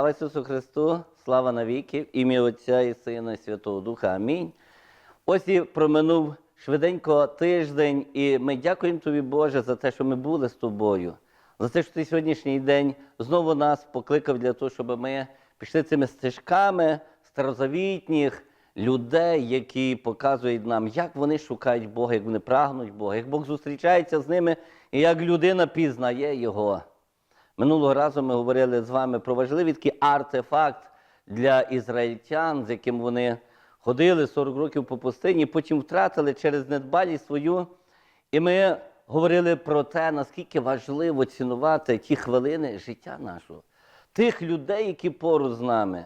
Слава Ісусу Христу, слава навіки, ім'я Отця і Сина і Святого Духа. Амінь. Ось і проминув швиденько тиждень, і ми дякуємо Тобі, Боже, за те, що ми були з тобою, за те, що ти сьогоднішній день знову нас покликав для того, щоб ми пішли цими стежками старозавітніх людей, які показують нам, як вони шукають Бога, як вони прагнуть Бога, як Бог зустрічається з ними, і як людина пізнає Його. Минулого разу ми говорили з вами про важливий такий артефакт для ізраїльтян, з яким вони ходили 40 років по пустині, потім втратили через недбалість свою. І ми говорили про те, наскільки важливо цінувати ті хвилини життя нашого, тих людей, які поруч з нами.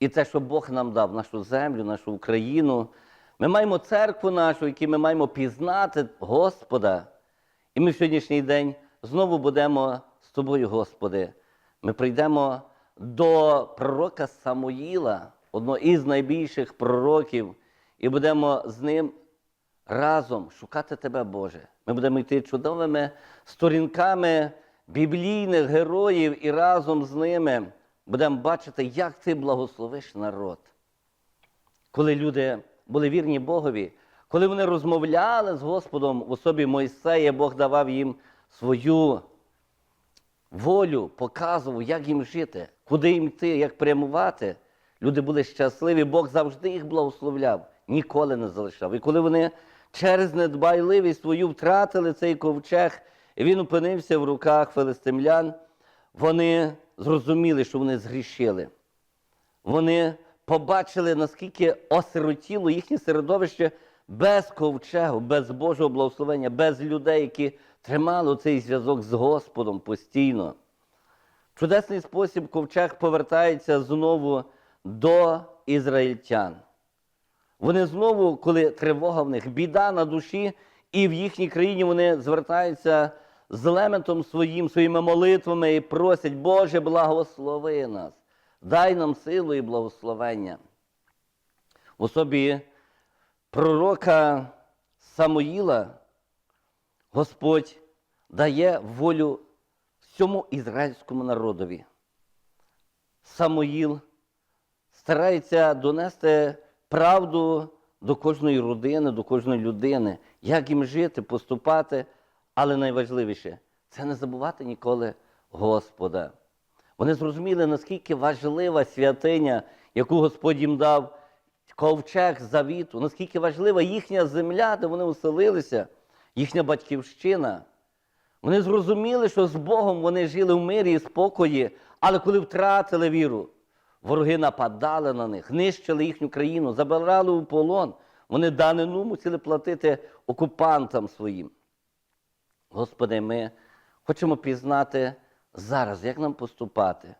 І те, що Бог нам дав, нашу землю, нашу Україну. Ми маємо церкву нашу, якій ми маємо пізнати Господа. І ми в сьогоднішній день знову будемо з тобою, Господи. Ми прийдемо до пророка Самуїла, одного із найбільших пророків, і будемо з ним разом шукати Тебе, Боже. Ми будемо йти чудовими сторінками біблійних героїв і разом з ними будемо бачити, як ти благословиш народ. Коли люди були вірні Богові, коли вони розмовляли з Господом в особі Мойсея, Бог давав їм свою волю, показував, як їм жити, куди їм йти, як прямувати. Люди були щасливі, Бог завжди їх благословляв, ніколи не залишав. І коли вони через недбайливість свою втратили цей ковчег, і він опинився в руках филистимлян, вони зрозуміли, що вони згрішили. Вони побачили, наскільки осиротіло їхнє середовище без ковчегу, без Божого благословення, без людей, які тримали цей зв'язок з Господом постійно. В чудесний спосіб ковчег повертається знову до ізраїльтян. Вони знову, коли тривога в них, біда на душі, і в їхній країні вони звертаються з леметом своїм, своїми молитвами і просять, Боже, благослови нас, дай нам силу і благословення. В особі пророка Самуїла Господь дає волю всьому ізраїльському народові. Самуїл старається донести правду до кожної родини, до кожної людини, як їм жити, поступати, але найважливіше це не забувати ніколи Господа. Вони зрозуміли, наскільки важлива святиня, яку Господь їм дав, ковчег завіту, наскільки важлива їхня земля, де вони оселилися, їхня батьківщина. Вони зрозуміли, що з Богом вони жили в мирі і спокої, але коли втратили віру, вороги нападали на них, нищили їхню країну, забирали у полон. Вони данину мусили платити окупантам своїм. Господи, ми хочемо пізнати зараз, як нам поступати,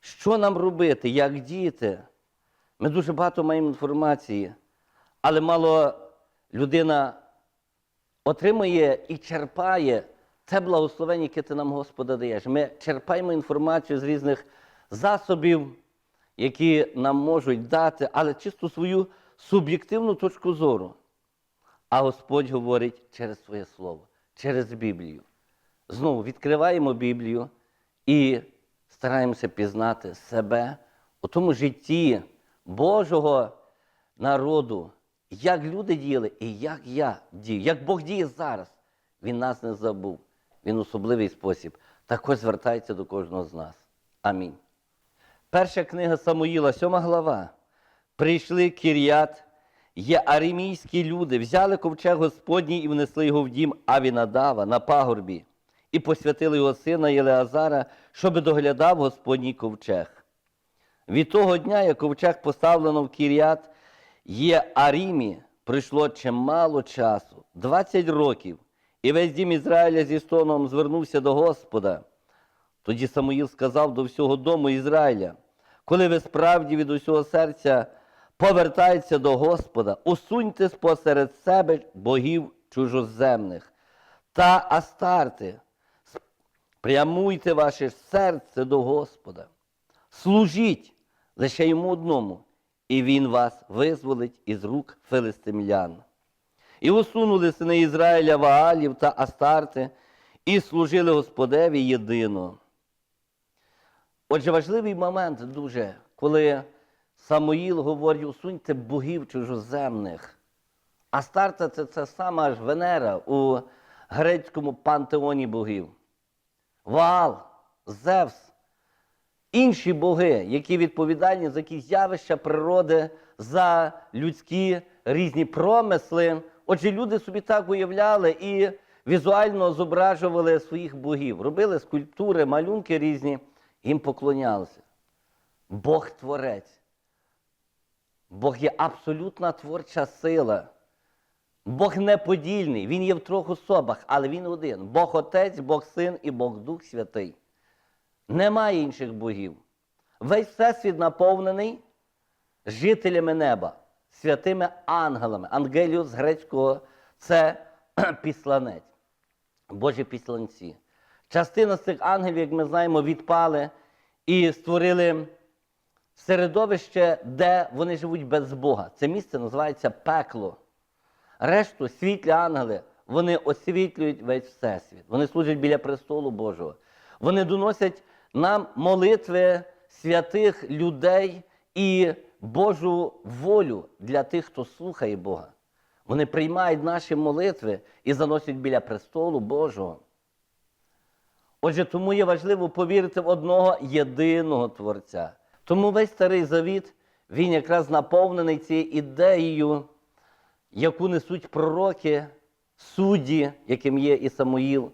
що нам робити, як діяти. Ми дуже багато маємо інформації, але мало людина отримує і черпає це благословення, яке ти нам, Господа, даєш. Ми черпаємо інформацію з різних засобів, які нам можуть дати, але чисто свою суб'єктивну точку зору. А Господь говорить через своє слово, через Біблію. Знову відкриваємо Біблію і стараємося пізнати себе у тому житті Божого народу, як люди діяли і як я дію, як Бог діє зараз. Він нас не забув. Він особливий спосіб також звертається до кожного з нас. Амінь. Перша книга Самуїла, сьома глава. Прийшли Кір'ят, є аремійські люди, взяли ковчег Господній і внесли його в дім Авінадава на пагорбі, і посвятили його сина Єлеазара, щоби доглядав Господній ковчег. Від того дня, як ковчег поставлено в Кір'ят, є Арімі, пройшло чимало часу 20 років, і весь дім Ізраїля зі стоном звернувся до Господа. Тоді Самуїл сказав до всього дому Ізраїля, коли ви справді від усього серця повертаєтеся до Господа, усуньте спосеред себе богів чужоземних та астарти, прямуйте ваше серце до Господа, служіть лише йому одному, і він вас визволить із рук филистимлян. І усунули сини Ізраїля Ваалів та Астарти, і служили Господеві єдино. Отже, важливий момент дуже, коли Самуїл говорить, усуньте богів чужоземних. А старта це, це сама ж Венера у грецькому пантеоні богів. Ваал, Зевс, інші боги, які відповідальні за якісь явища природи, за людські різні промисли. Отже, люди собі так уявляли і візуально зображували своїх богів, робили скульптури, малюнки різні, їм поклонялися. Бог творець. Бог є абсолютна творча сила. Бог неподільний, Він є в трьох особах, але Він один. Бог Отець, Бог Син і Бог Дух Святий. Немає інших богів. Весь всесвіт наповнений жителями неба, святими ангелами. Ангеліус з грецького це післанець, Божі післанці. Частина з цих ангелів, як ми знаємо, відпали і створили середовище, де вони живуть без Бога. Це місце називається пекло. Решту світлі ангели, вони освітлюють весь всесвіт. Вони служать біля престолу Божого. Вони доносять нам молитви святих людей і Божу волю для тих, хто слухає Бога. Вони приймають наші молитви і заносять біля престолу Божого. Отже, тому є важливо повірити в одного єдиного Творця. Тому весь старий завіт, він якраз наповнений цією ідеєю, яку несуть пророки, судді, яким є і Самуїл,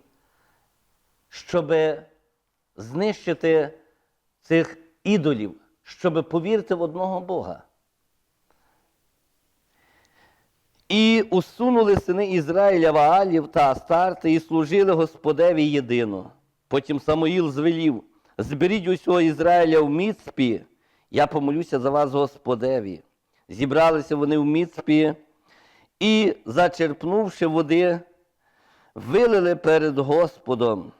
щоб знищити цих ідолів, щоб повірити в одного Бога. І усунули сини Ізраїля Ваалів та Астарти і служили Господеві єдино. Потім Самуїл звелів: зберіть усього Ізраїля в Міцпі, я помолюся за вас Господеві. Зібралися вони в Міцпі і, зачерпнувши води, вилили перед Господом.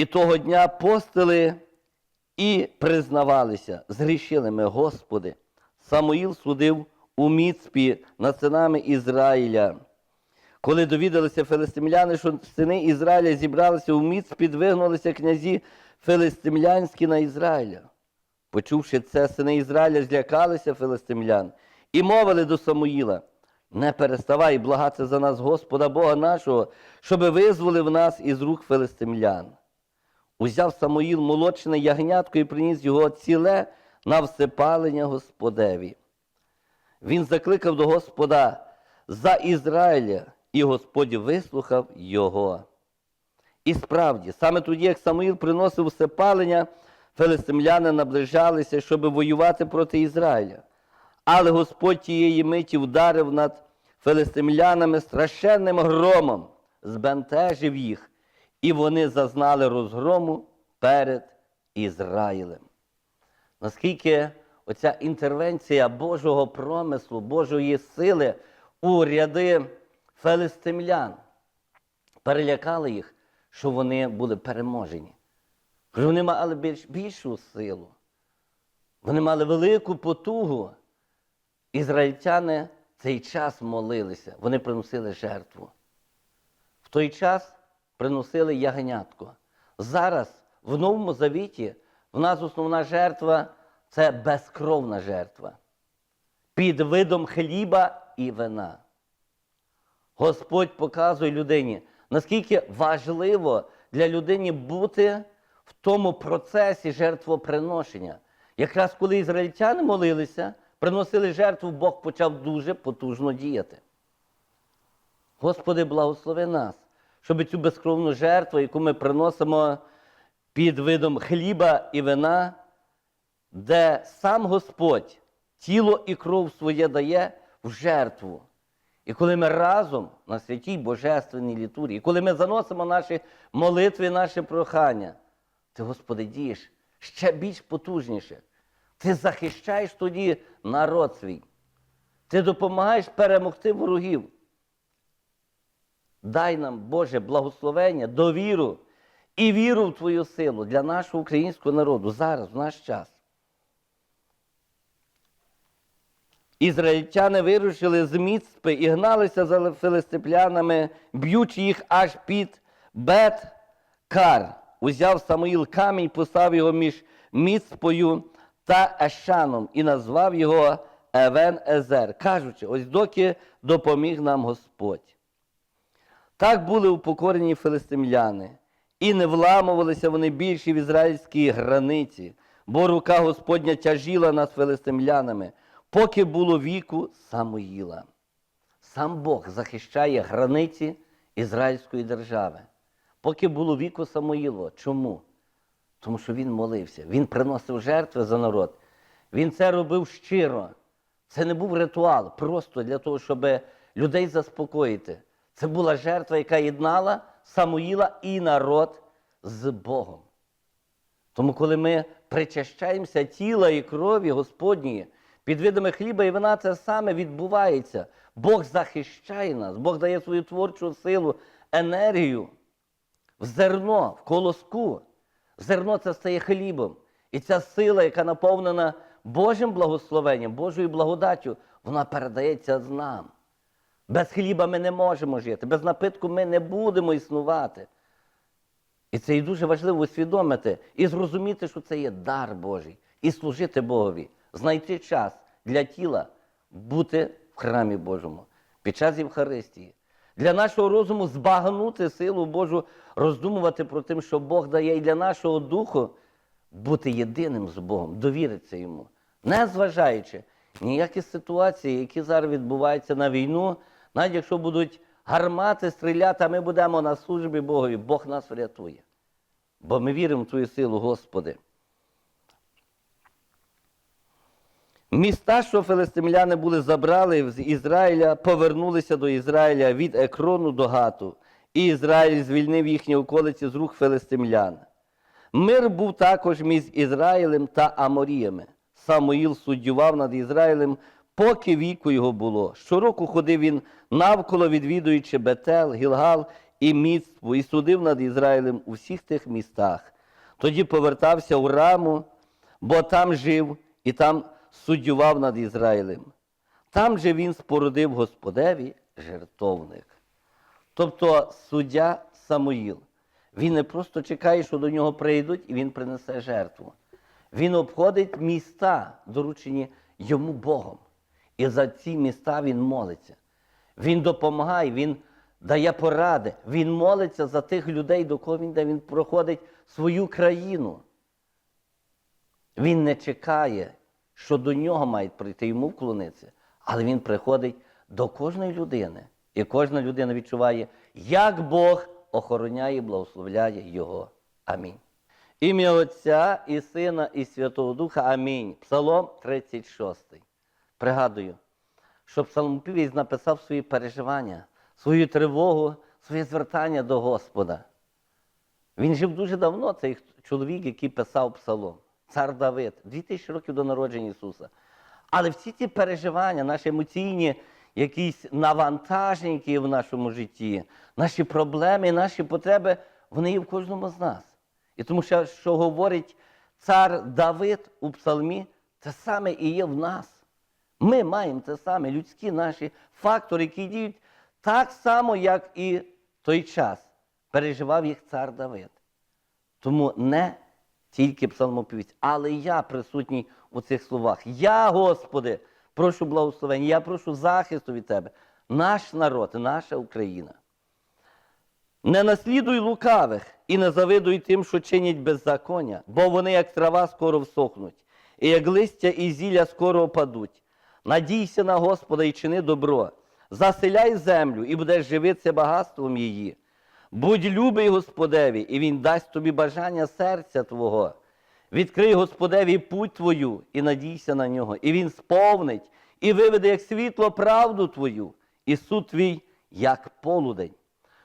І того дня постили і признавалися, згрішили ми, Господи. Самуїл судив у Міцпі над синами Ізраїля. Коли довідалися филистимляни, що сини Ізраїля зібралися у Міцпі, двигнулися князі филистимлянські на Ізраїля. Почувши це, сини Ізраїля злякалися филистимлян і мовили до Самуїла: не переставай благати за нас Господа Бога нашого, щоби визволив нас із рук филистимлян. Узяв Самуїл молочне ягнятко і приніс його ціле на всепалення Господеві. Він закликав до Господа за Ізраїля, і Господь вислухав його. І справді, саме тоді, як Самуїл приносив всепалення, филистимляни наближалися, щоб воювати проти Ізраїля. Але Господь тієї миті вдарив над филистимлянами страшенним громом, збентежив їх, і вони зазнали розгрому перед Ізраїлем. Наскільки оця інтервенція Божого промислу, Божої сили у ряди филистимлян перелякали їх, що вони були переможені. Що вони мали більш, більшу силу. Вони мали велику потугу. Ізраїльтяни цей час молилися, вони приносили жертву. В той час приносили ягнятко. Зараз, в Новому Завіті, в нас основна жертва це безкровна жертва. Під видом хліба і вина. Господь показує людині, наскільки важливо для людини бути в тому процесі жертвоприношення. Якраз коли ізраїльтяни молилися, приносили жертву, Бог почав дуже потужно діяти. Господи, благослови нас, щоб цю безкровну жертву, яку ми приносимо під видом хліба і вина, де сам Господь тіло і кров своє дає в жертву. І коли ми разом на святій Божественній літургії, коли ми заносимо наші молитви, наші прохання, ти, Господи, дієш ще більш потужніше. Ти захищаєш тоді народ свій. Ти допомагаєш перемогти ворогів. Дай нам, Боже, благословення, довіру і віру в Твою силу для нашого українського народу зараз, в наш час. Ізраїльтяни вирушили з Міцпи і гналися за филистиплянами, б'ючи їх аж під Бет-Кар. узяв Самуїл камінь, постав його між Міцпою та Ешаном і назвав його Евен Езер, кажучи, ось доки допоміг нам Господь. Так були упокорені филистимляни, і не вламувалися вони більше в ізраїльській границі, бо рука Господня тяжіла над филистимлянами, поки було віку Самуїла. Сам Бог захищає границі Ізраїльської держави. Поки було віку Самуїло. Чому? Тому що він молився, він приносив жертви за народ. Він це робив щиро. Це не був ритуал, просто для того, щоб людей заспокоїти. Це була жертва, яка єднала Самуїла і народ з Богом. Тому, коли ми причащаємося тіла і крові Господньої, під видами хліба і вина, це саме відбувається. Бог захищає нас, Бог дає свою творчу силу, енергію в зерно, в колоску. Зерно це стає хлібом. І ця сила, яка наповнена Божим благословенням, Божою благодаттю, вона передається з нам. Без хліба ми не можемо жити, без напитку ми не будемо існувати. І це і дуже важливо усвідомити і зрозуміти, що це є дар Божий, і служити Богові, знайти час для тіла бути в храмі Божому під час Євхаристії. Для нашого розуму збагнути силу Божу, роздумувати про те, що Бог дає і для нашого духу бути єдиним з Богом, довіритися йому, не зважаючи ніякі ситуації, які зараз відбуваються на війну, навіть якщо будуть гармати стріляти, а ми будемо на службі Богові, Бог нас врятує. Бо ми віримо в Твою силу, Господи. Міста, що филистимляни були забрали з Ізраїля, повернулися до Ізраїля від Екрону до Гату, і Ізраїль звільнив їхні околиці з рук филистимлян. Мир був також між Ізраїлем та Аморіями. Самуїл суддював над Ізраїлем, поки віку його було. Щороку ходив він навколо, відвідуючи Бетел, Гілгал і Міцпу, і судив над Ізраїлем у всіх тих містах. Тоді повертався у раму, бо там жив і там суддював над Ізраїлем. Там же він спорудив Господеві жертовник. Тобто суддя Самуїл. Він не просто чекає, що до нього прийдуть, і він принесе жертву. Він обходить міста, доручені йому Богом. І за ці міста він молиться. Він допомагає, він дає поради, він молиться за тих людей, до кого він йде, він проходить свою країну. Він не чекає, що до нього мають прийти йому вклонитися, але він приходить до кожної людини. І кожна людина відчуває, як Бог охороняє і благословляє його. Амінь. Ім'я Отця і Сина, і Святого Духа. Амінь. Псалом 36. Пригадую, що псалмопівець написав свої переживання, свою тривогу, своє звертання до Господа. Він жив дуже давно, цей чоловік, який писав псалом, цар Давид, 2000 років до народження Ісуса. Але всі ці переживання, наші емоційні якісь навантаження, які є в нашому житті, наші проблеми, наші потреби, вони є в кожному з нас. І тому що, що говорить цар Давид у псалмі, це саме і є в нас. Ми маємо це саме, людські наші фактори, які діють так само, як і той час переживав їх цар Давид. Тому не тільки псалмопівець, але я присутній у цих словах. Я, Господи, прошу благословення, я прошу захисту від Тебе, наш народ, наша Україна. Не наслідуй лукавих і не завидуй тим, що чинять беззаконня, бо вони, як трава, скоро всохнуть, і як листя і зілля скоро опадуть. Надійся на Господа і чини добро, заселяй землю і будеш живитися багатством її. Будь любий Господеві, і Він дасть тобі бажання серця Твого. Відкрий Господеві путь Твою і надійся на нього, і Він сповнить, і виведе як світло правду Твою, і суд твій, як полудень.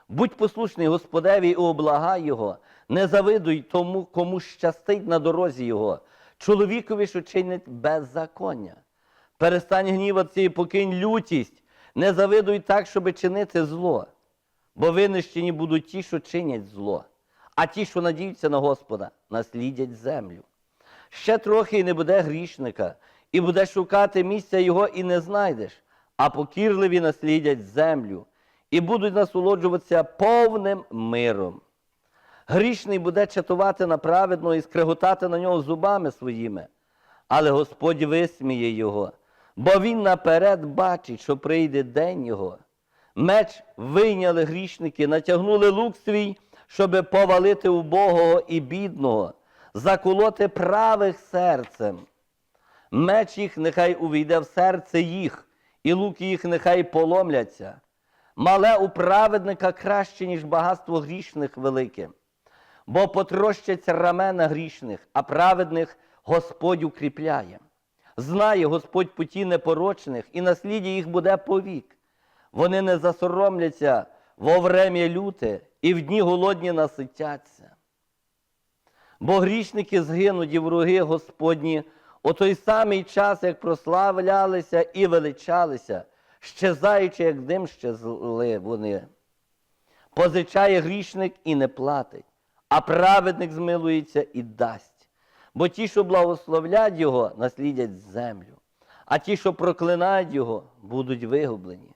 Будь послушний Господеві і облагай Його, не завидуй тому, кому щастить на дорозі Його, чоловікові, що чинить беззаконня. Перестань гніватися і покинь лютість, не завидуй так, щоби чинити зло, бо винищені будуть ті, що чинять зло, а ті, що надіються на Господа, наслідять землю. Ще трохи і не буде грішника, і будеш шукати місця його і не знайдеш, а покірливі наслідять землю і будуть насолоджуватися повним миром. Грішний буде чатувати на праведного і скреготати на нього зубами своїми, але Господь висміє його, бо він наперед бачить, що прийде день його. Меч вийняли грішники, натягнули лук свій, щоби повалити убогого і бідного, заколоти правих серцем. Меч їх нехай увійде в серце їх, і луки їх нехай поломляться. Мале у праведника краще, ніж багатство грішних велике. Бо потрощаться рамена грішних, а праведних Господь укріпляє. Знає Господь путі непорочних, і насліддя їх буде повік. Вони не засоромляться во врем'я люте, і в дні голодні наситяться. Бо грішники згинуть і вороги Господні у той самий час, як прославлялися і величалися, щезаючи, як дим щезли вони. Позичає грішник і не платить, а праведник змилується і дасть. Бо ті, що благословлять його, наслідять землю, а ті, що проклинають його, будуть вигублені.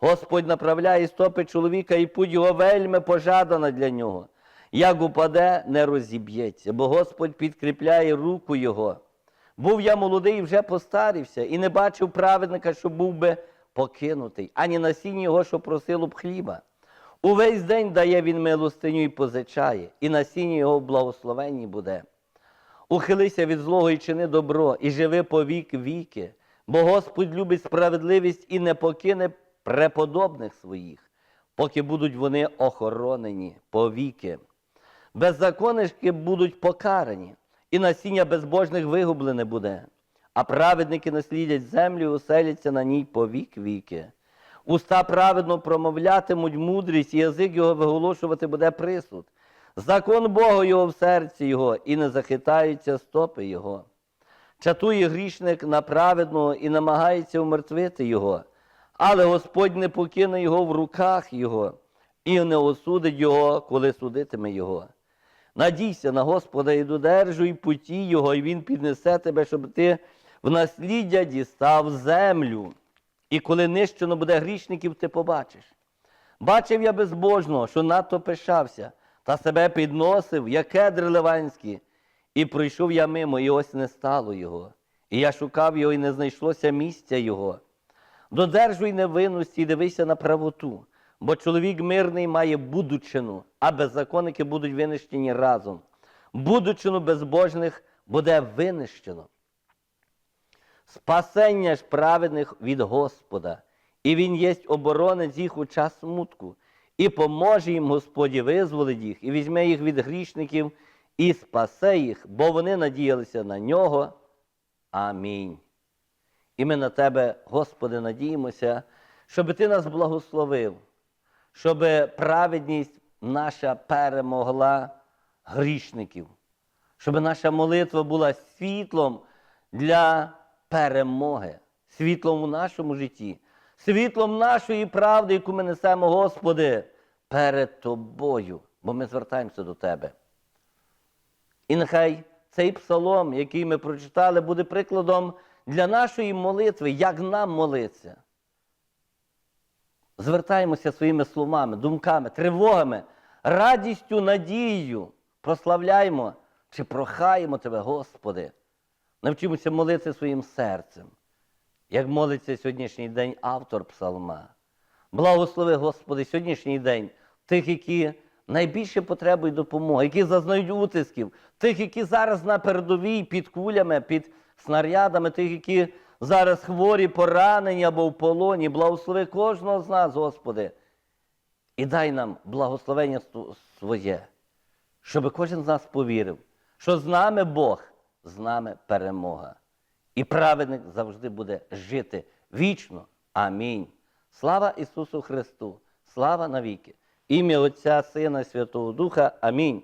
Господь направляє стопи чоловіка, і путь його вельми пожадана для нього. Як упаде, не розіб'ється, бо Господь підкріпляє руку його. Був я молодий і вже постарився, і не бачив праведника, що був би покинутий, ані насіння його, що просило б хліба. Увесь день дає він милостиню і позичає, і насіння його в благословенні буде. Ухилися від злого і чини добро, і живи по вік віки, бо Господь любить справедливість і не покине преподобних своїх, поки будуть вони охоронені повіки. Беззаконнички будуть покарані, і насіння безбожних вигублене буде, а праведники наслідять землю і оселяться на ній по вік віки. Уста праведно промовлятимуть мудрість, і язик його виголошувати буде присуд. Закон Бога його в серці його, і не захитаються стопи його. Чатує грішник на праведного і намагається умертвити його, але Господь не покине його в руках його і не осудить його, коли судитиме його. Надійся на Господа і додержуй путі Його, і Він піднесе тебе, щоб ти в насліддя дістав землю. І коли нищено буде грішників, ти побачиш. Бачив я безбожного, що надто пишався, та себе підносив, як кедр ливанський, і пройшов я мимо, і ось не стало його. І я шукав його, і не знайшлося місця його. Додержуй невинності і дивися на правоту, бо чоловік мирний має будучину, а беззаконники будуть винищені разом. Будучину безбожних буде винищено. Спасення ж праведних від Господа, і Він єсть оборонець їх у час смутку, і поможе їм Господі визволить їх, і візьме їх від грішників, і спасе їх, бо вони надіялися на нього. Амінь. І ми на Тебе, Господи, надіємося, щоб Ти нас благословив, щоб праведність наша перемогла грішників, щоб наша молитва була світлом для перемоги, світлом у нашому житті, світлом нашої правди, яку ми несемо, Господи, перед Тобою, бо ми звертаємося до Тебе. І нехай цей псалом, який ми прочитали, буде прикладом для нашої молитви, як нам молитися. Звертаємося своїми словами, думками, тривогами, радістю, надією. Прославляємо чи прохаємо Тебе, Господи. Навчимося молитися своїм серцем, як молиться сьогоднішній день автор псалма. Благослови, Господи, сьогоднішній день тих, які найбільше потребують допомоги, які зазнають утисків, тих, які зараз на передовій під кулями, під снарядами, тих, які зараз хворі, поранені або в полоні. Благослови кожного з нас, Господи, і дай нам благословення своє, щоб кожен з нас повірив, що з нами Бог, з нами перемога. І праведник завжди буде жити вічно. Амінь. Слава Ісусу Христу! Слава навіки! Ім'я Отця, Сина, і Святого Духа. Амінь.